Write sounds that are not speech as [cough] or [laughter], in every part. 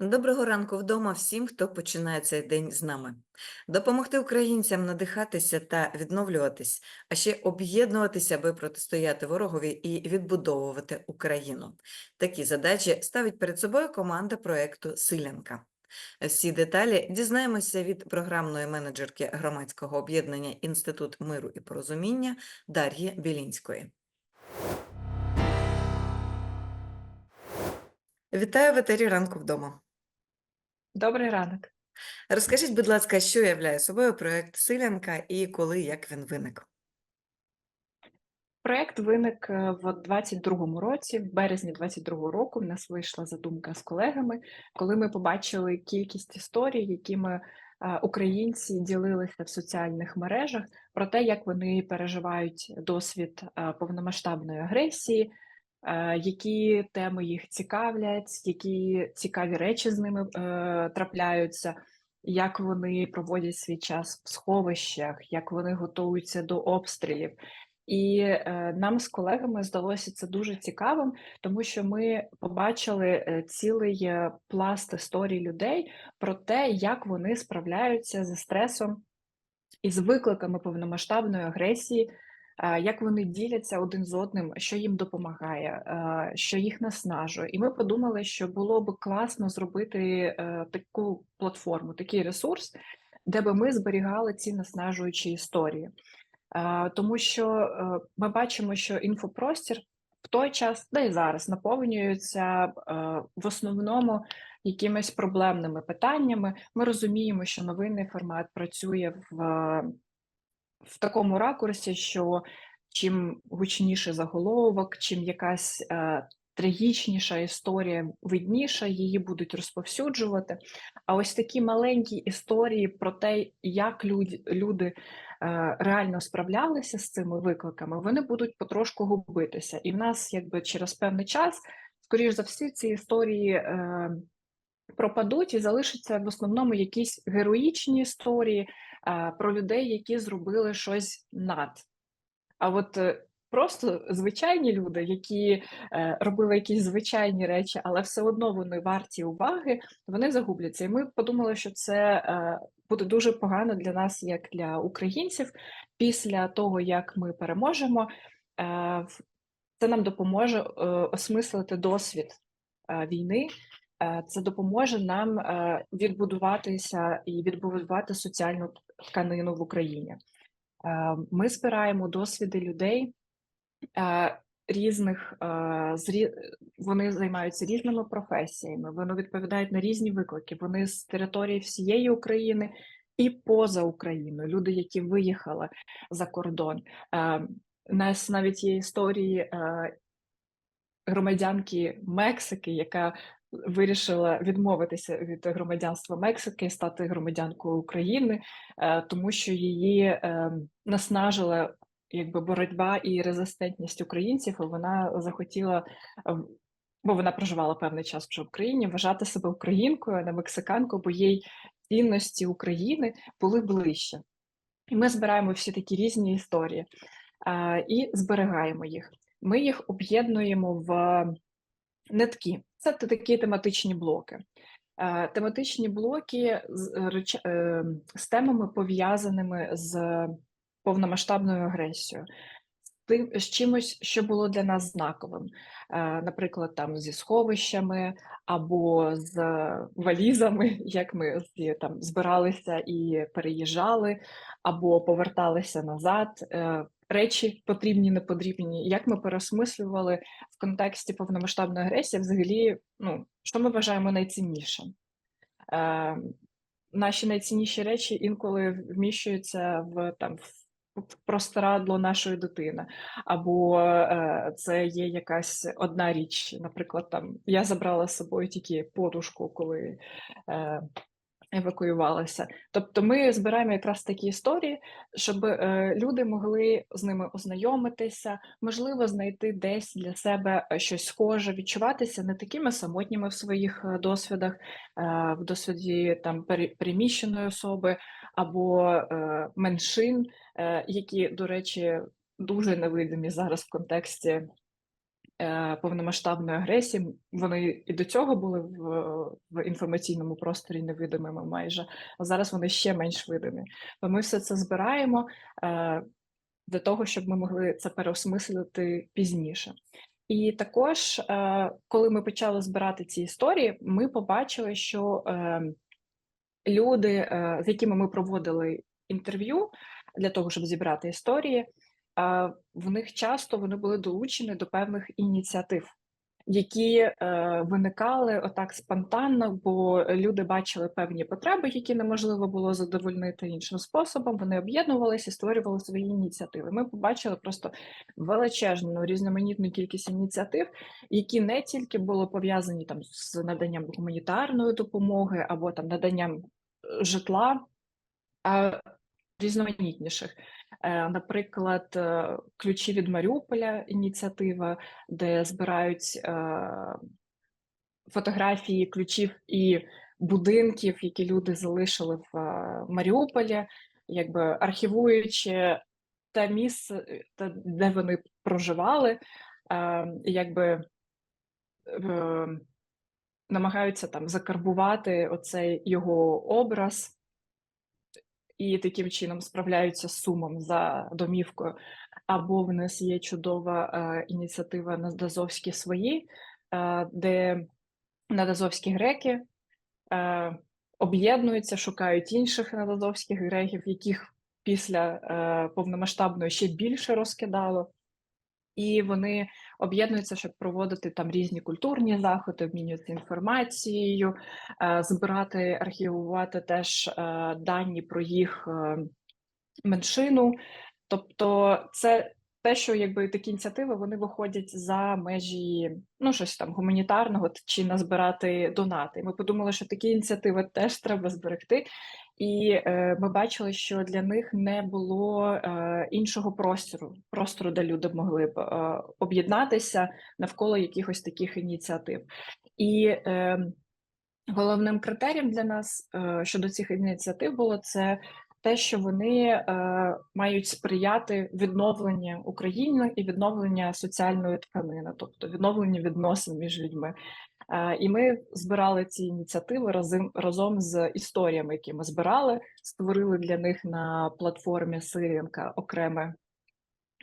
Доброго ранку вдома всім, хто починає цей день з нами. Допомогти українцям надихатися та відновлюватись, а ще об'єднуватися, аби протистояти ворогові і відбудовувати Україну. Такі задачі ставить перед собою команда проекту Силянка. Всі деталі дізнаємося від програмної менеджерки громадського об'єднання Інститут миру і порозуміння Дар'ї Білінської. Вітаю в етері ранку вдома. Добрий ранок. Розкажіть, будь ласка, що являє собою проект Силянка і коли як він виник? Проєкт виник е, в 22-му році, в березні 22-го року. В нас вийшла задумка з колегами, коли ми побачили кількість історій, якими е, українці ділилися в соціальних мережах про те, як вони переживають досвід е, повномасштабної агресії, які теми їх цікавлять, які цікаві речі з ними е, трапляються. Як вони проводять свій час в сховищах, як вони готуються до обстрілів. І е, нам з колегами здалося це дуже цікавим, тому що ми побачили е, цілий е, пласт історій людей про те, як вони справляються зі стресом і з викликами повномасштабної агресії, е, як вони діляться один з одним, що їм допомагає, що їх наснажує. І ми подумали, що було б класно зробити е, таку платформу, такий ресурс, де би ми зберігали ці наснажуючі історії. Тому що е, ми бачимо, що інфопростір в той час, да і зараз, наповнюється е, в основному якимись проблемними питаннями. Ми розуміємо, що новинний формат працює в, в такому ракурсі, що чим гучніше заголовок, чим якась е, трагічніша історія видніша, її будуть розповсюджувати. А ось такі маленькі історії про те, як люди, люди е, реально справлялися з цими викликами, вони будуть потрошку губитися. І в нас, якби через певний час, скоріш за всі, ці історії. Е, Пропадуть і залишаться в основному якісь героїчні історії про людей, які зробили щось над. А от е, просто звичайні люди, які е, робили якісь звичайні речі, але все одно вони варті уваги, вони загубляться. І ми подумали, що це е, буде дуже погано для нас, як для українців, після того як ми переможемо. Це нам допоможе осмислити досвід війни. Це допоможе нам відбудуватися і відбудувати соціальну тканину в Україні. Е, Ми збираємо досвіди людей е, різних, е, вони займаються різними професіями, вони відповідають на різні виклики. Вони з території всієї України і поза Україною, люди, які виїхали за кордон. У нас навіть є історії громадянки Мексики, яка вирішила відмовитися від громадянства Мексики стати громадянкою України, е, тому що її е, наснажила якби боротьба і резистентність українців, і вона захотіла. е, Бо вона проживала певний час вже в Україні, вважати себе українкою, а не мексиканкою, бо їй цінності України були ближче. І ми збираємо всі такі різні історії е, і зберігаємо їх. Ми їх об'єднуємо в нитки. Це такі тематичні блоки. Е, Тематичні блоки з, реч- е, з темами, пов'язаними з повномасштабною агресією, з тим, з чимось, що було для нас знаковим. Е, Наприклад, там зі сховищами або з валізами, [laughs] як ми там збиралися і переїжджали, або поверталися назад. Речі потрібні, не потрібні, як ми переосмислювали в контексті повномасштабної агресії, взагалі, ну, що ми вважаємо найціннішим. Е, наші найцінніші речі інколи вміщуються в там в нашої дитини, або е, це є якась одна річ. Наприклад, там я забрала з собою тільки подушку, коли е, евакуювалася. Тобто, ми збираємо якраз такі історії, щоб е, люди могли з ними ознайомитися, можливо, знайти десь для себе е, щось схоже, відчуватися не такими самотніми в своїх е, досвідах, е, в досвіді там переміщеної особи або е, меншин, е, які, до речі, дуже невидимі зараз в контексті повномасштабної агресії. Вони і до цього були в, в інформаційному просторі невидимими майже, а зараз вони ще менш видимі. То ми все це збираємо е, для того, щоб ми могли це переосмислити пізніше. І також, е, коли ми почали збирати ці історії, ми побачили, що е, люди, е, з якими ми проводили інтерв'ю для того, щоб зібрати історії, в них часто вони були долучені до певних ініціатив, які е, виникали отак спонтанно, бо люди бачили певні потреби, які неможливо було задовольнити іншим способом. Вони об'єднувалися і створювали свої ініціативи. Ми побачили просто величезну різноманітну кількість ініціатив, які не тільки були пов'язані там з наданням гуманітарної допомоги або там наданням е, житла, а різноманітніших. Е, Наприклад, е, ключі від Маріуполя ініціатива, де збирають е, фотографії ключів і будинків, які люди залишили в Маріуполі, якби архівуючи те місце, де вони проживали, якби намагаються там закарбувати оцей його образ і таким чином справляються з сумом за домівкою. Або в нас є чудова е, ініціатива Надазовські свої, е, де надазовські греки е, об'єднуються, шукають інших надазовських греків, яких після е, повномасштабної ще більше розкидало. І вони об'єднуються, щоб проводити там різні культурні заходи, обмінюватися інформацією, е, збирати, архівувати теж е, дані про їх е, меншину. Тобто, це те, що якби такі ініціативи вони виходять за межі ну щось там гуманітарного чи назбирати донати. Ми подумали, що такі ініціативи теж треба зберегти. І е, ми бачили, що для них не було е, іншого простору, простору, де люди могли б е, об'єднатися навколо якихось таких ініціатив. І головним критерієм для нас щодо цих ініціатив було це те, що вони е, мають сприяти відновленню України і відновлення соціальної тканини, тобто відновленню відносин між людьми. Е, І ми збирали ці ініціативи разом разом з історіями, які ми збирали, створили для них на платформі Сирінка окреме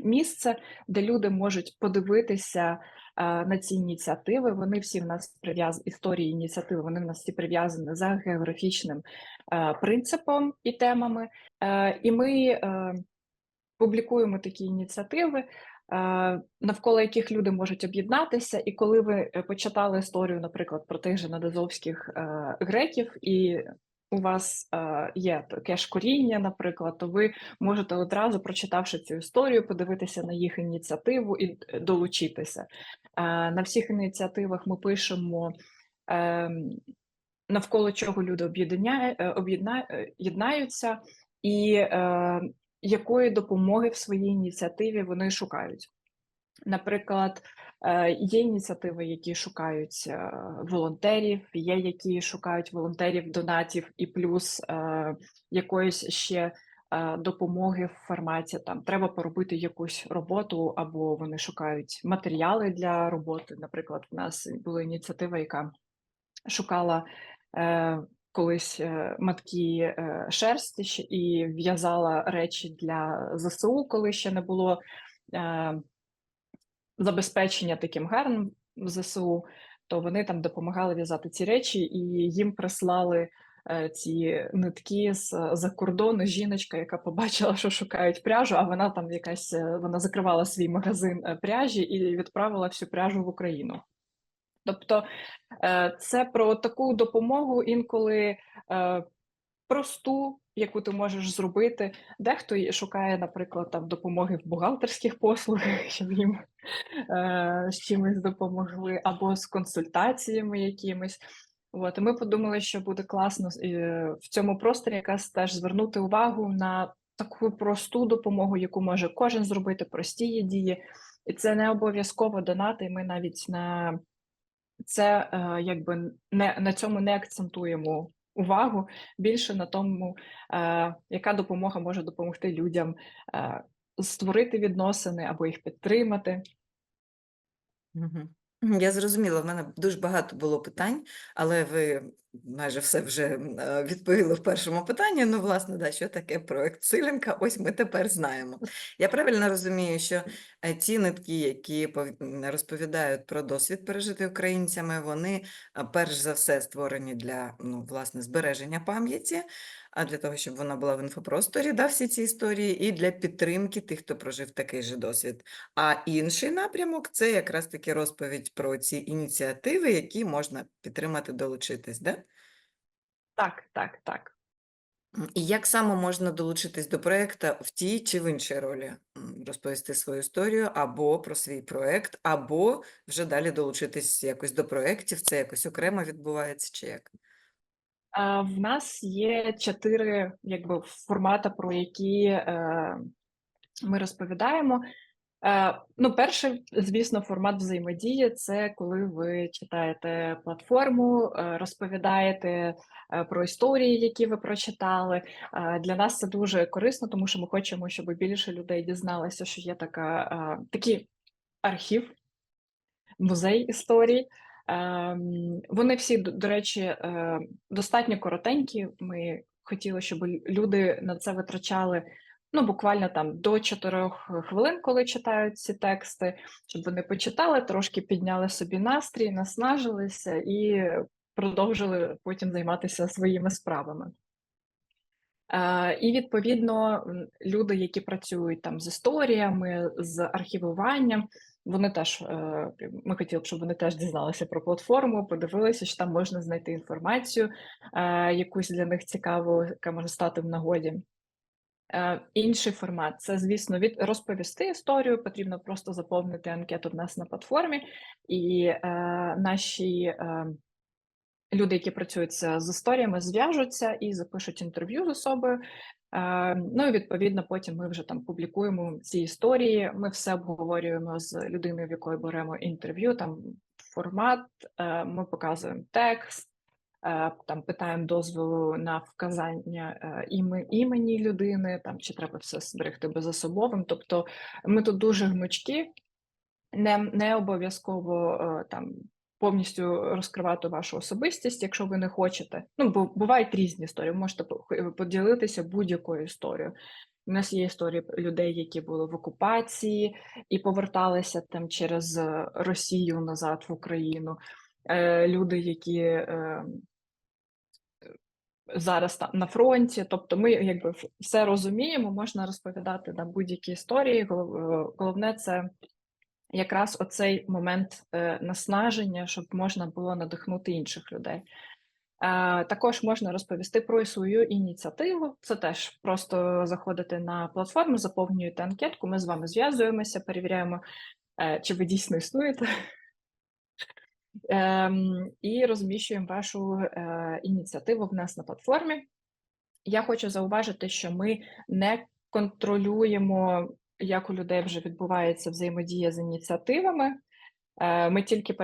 місце, де люди можуть подивитися е, на ці ініціативи. Вони всі в нас прив'язані історії ініціативи. Вони в нас всі прив'язані за географічним е, принципом і темами. І ми публікуємо такі ініціативи. Е, Навколо яких люди можуть об'єднатися, і коли ви е, почитали історію, наприклад, про тих же надазовських е, греків, і у вас є таке ж коріння, наприклад, то ви можете одразу, прочитавши цю історію, подивитися на їх ініціативу і долучитися. На всіх ініціативах ми пишемо. ем, Навколо чого люди об'єднає- об'єдна- е, і якої допомоги в своїй ініціативі вони шукають. Наприклад, е, є ініціативи, які шукають е, волонтерів, є які шукають волонтерів, донатів, і плюс е, якоїсь ще допомоги в форматі там треба поробити якусь роботу, або вони шукають матеріали для роботи. Наприклад, в нас була ініціатива, яка шукала колись е, матки е, шерсті і в'язала речі для ЗСУ, коли ще не було е, забезпечення таким гарним в ЗСУ, то вони там допомагали в'язати ці речі, і їм прислали ці нитки з за кордону. Жіночка, яка побачила, що шукають пряжу, а вона там якась вона закривала свій магазин пряжі і відправила всю пряжу в Україну. Тобто е, це про таку допомогу інколи е, просту, яку ти можеш зробити. Дехто шукає, наприклад, там допомоги в бухгалтерських послугах, [laughs] щоб їм е, з чимось допомогли, або з консультаціями якимись. От, і ми подумали, що буде класно в цьому просторі якраз теж звернути увагу на таку просту допомогу, яку може кожен зробити, прості дії. І це не обов'язково донати. Ми навіть на це е, якби не на цьому не акцентуємо увагу більше на тому, е, яка допомога може допомогти людям е, створити відносини або їх підтримати. Мгм. Я зрозуміла, в мене дуже багато було питань, але ви майже все вже е, відповіли в першому питанні. Ну, власне, да, що таке проект Силенка, ось ми тепер знаємо. Я правильно розумію, що е, ті нитки, які пов- розповідають про досвід пережитий українцями, вони е, перш за все створені для ну, власне, збереження пам'яті, а для того, щоб вона була в інфопросторі, да, всі ці історії, і для підтримки тих, хто прожив такий же досвід. А інший напрямок це якраз таки розповідь про ці ініціативи, які можна підтримати, долучитись, да? Так, так, так. І як саме можна долучитись до проекту в тій чи в іншій ролі? Розповісти свою історію або про свій проект, або вже далі долучитись якось до проєктів, це якось окремо відбувається чи як? В нас є чотири якби формати, про які е, ми розповідаємо. Е, ну, перший, звісно, формат взаємодії це коли ви читаєте платформу, е, розповідаєте про історії, які ви прочитали. Для нас це дуже корисно, тому що ми хочемо, щоб більше людей дізналося, що є така, такий архів, музей історій. Ем, Вони всі, до речі, е, достатньо коротенькі. Ми хотіли, щоб люди на це витрачали ну, буквально там до 4 хвилин, коли читають ці тексти, щоб вони почитали, трошки підняли собі настрій, наснажилися і продовжили потім займатися своїми справами. Е, І відповідно люди, які працюють там з історіями, з архівуванням, вони теж е, ми хотіли б, щоб вони теж дізналися про платформу, подивилися, що там можна знайти інформацію, е, якусь для них цікаву, яка може стати в нагоді. Е, Інший формат це, звісно, від розповісти історію. Потрібно просто заповнити анкету в нас на платформі, і е, наші е, люди, які працюють з історіями, зв'яжуться і запишуть інтерв'ю з особою. Ну і відповідно, потім ми вже там публікуємо ці історії. Ми все обговорюємо з людиною, в якої беремо інтерв'ю. Там формат, е, ми показуємо текст. е, Там питаємо дозволу на вказання е, імені людини, там чи треба все зберегти безособовим. Тобто ми тут дуже гнучкі, не, не обов'язково там повністю розкривати вашу особистість, якщо ви не хочете. Ну, бо бувають різні історії. Ви можете поділитися будь-якою історією. У нас є історії людей, які були в окупації і поверталися там через е, Росію назад в Україну. Е, Люди, які е, зараз там на фронті. Тобто, ми якби все розуміємо, можна розповідати на будь-які історії. Е, Головне це якраз оцей момент е, наснаження, щоб можна було надихнути інших людей. Е, Також можна розповісти про свою ініціативу. Це теж просто заходити на платформу, заповнюєте анкетку. Ми з вами зв'язуємося, перевіряємо, е, чи ви дійсно існуєте. [laughs] Ем, І розміщуємо вашу ініціативу в нас на платформі. Я хочу зауважити, що ми не контролюємо, як у людей вже відбувається взаємодія з ініціативами. Е, Ми тільки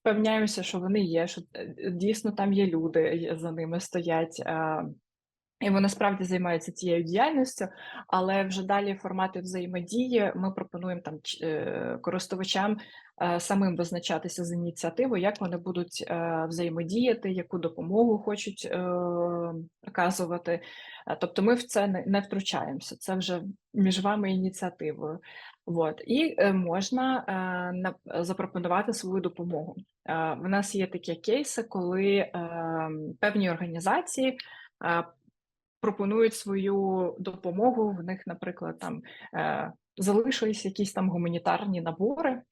впевняємося, що вони є, що е, дійсно там є люди, за ними стоять. І вони справді займаються цією діяльністю, але вже далі формати взаємодії ми пропонуємо там е, користувачам е, самим визначатися з ініціативою, як вони будуть е, взаємодіяти, яку допомогу хочуть оказувати. Тобто ми в це не, втручаємося. Це вже між вами ініціативою. От. І можна на- запропонувати свою допомогу. В нас є такі кейси, коли певні організації. Пропонують свою допомогу. В них, наприклад, там е, залишились якісь там гуманітарні набори,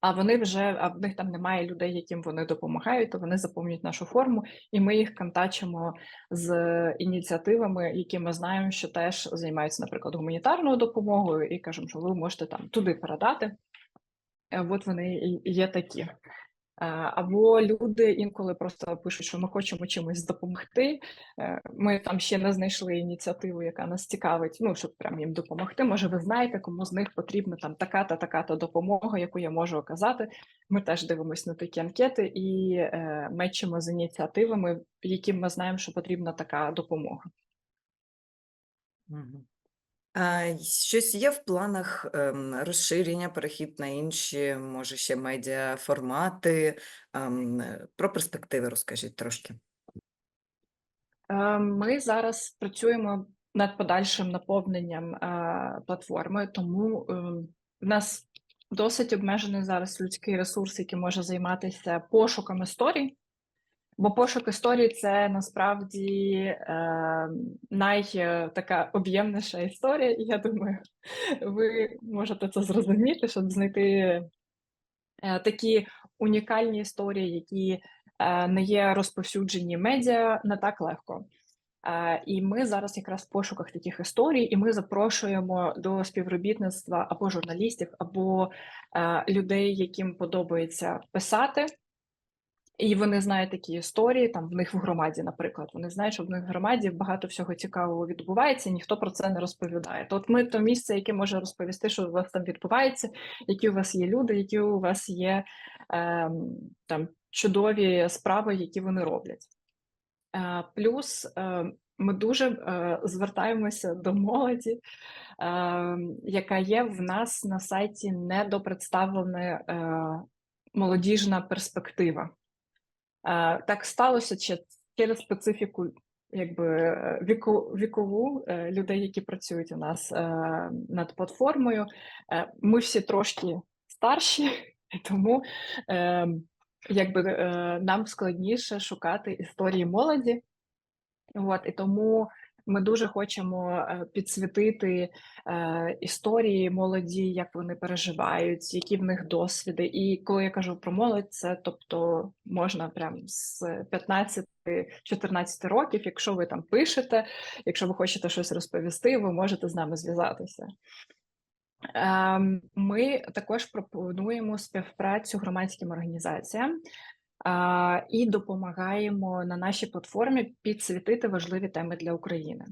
а вони вже а в них там немає людей, яким вони допомагають, то вони заповнюють нашу форму, і ми їх контачимо з ініціативами, які ми знаємо, що теж займаються, наприклад, гуманітарною допомогою, і кажемо, що ви можете там туди передати. Е, От вони і є такі. Е, Або люди інколи просто пишуть, що ми хочемо чимось допомогти. Е, Ми там ще не знайшли ініціативу, яка нас цікавить. Ну щоб прям їм допомогти. Може, ви знаєте, кому з них потрібна там така-та така-та допомога, яку я можу оказати. Ми теж дивимося на такі анкети і е, мечимо з ініціативами, яким ми знаємо, що потрібна така допомога. Щось є в планах, ем, розширення, перехід на інші, може, ще медіаформати? Ам, е, про перспективи розкажіть трошки. Ми зараз працюємо над подальшим наповненням платформи, тому е, в нас досить обмежений зараз людський ресурс, який може займатися пошуком історій. Бо пошук історії це насправді е, най е, об'ємніша історія, і я думаю, ви можете це зрозуміти, щоб знайти е, такі унікальні історії, які е, не є розповсюджені медіа, не так легко. Е, І ми зараз якраз в пошуках таких історій, і ми запрошуємо до співробітництва або журналістів, або е, людей, яким подобається писати. І вони знають такі історії, там в них в громаді, наприклад. Вони знають, що в них в громаді багато всього цікавого відбувається, ніхто про це не розповідає. То от ми то місце, яке може розповісти, що у вас там відбувається, які у вас є люди, які у вас є е, там чудові справи, які вони роблять. Е, плюс е, ми дуже е, звертаємося до молоді, е, яка є в нас на сайті недопредставлена е, молодіжна перспектива. Е, Так сталося че- через специфіку якби е, віку, вікову е, людей, які працюють у нас над платформою. Ми всі трошки старші, [laughs] тому якби нам складніше шукати історії молоді. От, і тому ми дуже хочемо е, підсвітити е, історії молоді, як вони переживають, які в них досвіди. І коли я кажу про молодь, це тобто можна прям з 15-14 років, якщо ви там пишете, якщо ви хочете щось розповісти, ви можете з нами зв'язатися. Ем, Ми також пропонуємо співпрацю громадським організаціям і допомагаємо на нашій платформі підсвітити важливі теми для України.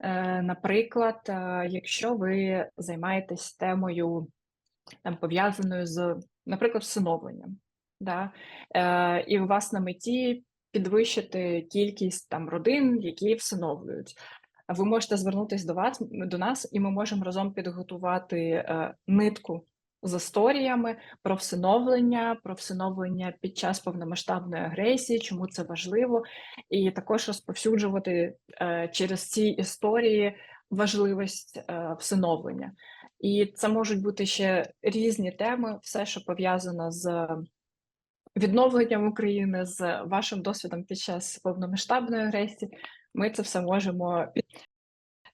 Е, Наприклад, якщо ви займаєтесь темою там, пов'язаною з, наприклад, всиновленням, да? е, і у вас на меті підвищити кількість там родин, які всиновлюють. Ви можете звернутися до вас до нас, і ми можемо разом підготувати е, нитку з історіями про всиновлення, про всиновлення під час повномасштабної агресії, чому це важливо, і також розповсюджувати е, через ці історії важливість е, всиновлення. І це можуть бути ще різні теми, все, що пов'язано з відновленням України, з вашим досвідом під час повномасштабної агресії. Ми це все можемо.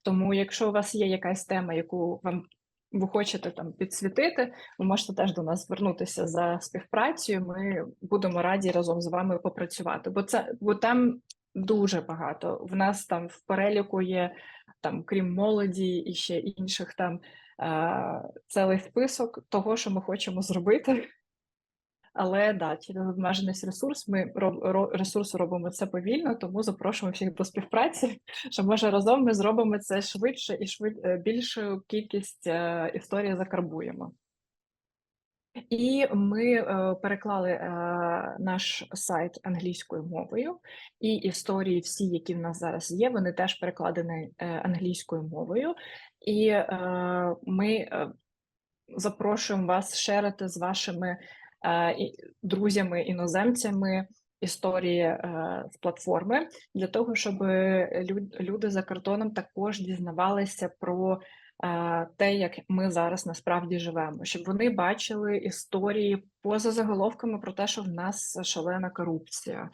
Тому, якщо у вас є якась тема, яку вам ви хочете там підсвітити, ви можете теж до нас звернутися за співпрацею. Ми будемо раді разом з вами попрацювати. Бо це бо там дуже багато. В нас там в переліку є там, крім молоді і ще інших там е, цілий список того, що ми хочемо зробити. Але да, через обмежений ресурс ми роб, робимо це повільно, тому запрошуємо всіх до співпраці. [laughs] Що може разом ми зробимо це швидше і швид, е, більшу кількість е, історій закарбуємо. І ми е, переклали е, наш сайт англійською мовою, і історії, всі, які в нас зараз є, вони теж перекладені е, англійською мовою. І е, ми е, запрошуємо вас шерити з вашими друзями іноземцями історії з платформи для того, щоб люди за кордоном також дізнавалися про е, те, як ми зараз насправді живемо, щоб вони бачили історії поза заголовками про те, що в нас шалена корупція,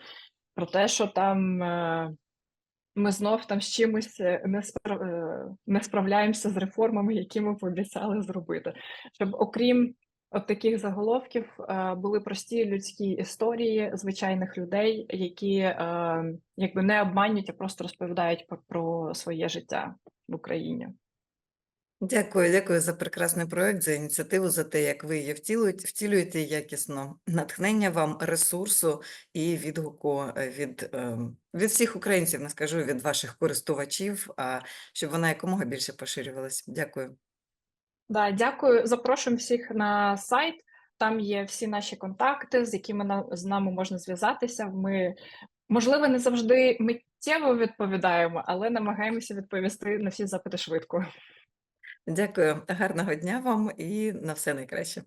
про те, що там. е, Ми знов там з чимось е, не, спра... е, не справляємося з реформами, які ми пообіцяли зробити. Щоб окрім от таких заголовків е, були прості людські історії звичайних людей, які е, якби не обманюють, а просто розповідають про, своє життя в Україні. Дякую, дякую за прекрасний проект, за ініціативу, за те, як ви її втілюєте, втілюєте якісно. Натхнення вам, ресурсу і відгуку е, від, від всіх українців, не скажу, від ваших користувачів, а щоб вона якомога більше поширювалась. Дякую. Да, дякую. Запрошуємо всіх на сайт. Там є всі наші контакти, з якими нам з нами можна зв'язатися. Ми можливо не завжди миттєво відповідаємо, але намагаємося відповісти на всі запити швидко. Дякую, гарного дня вам і на все найкраще.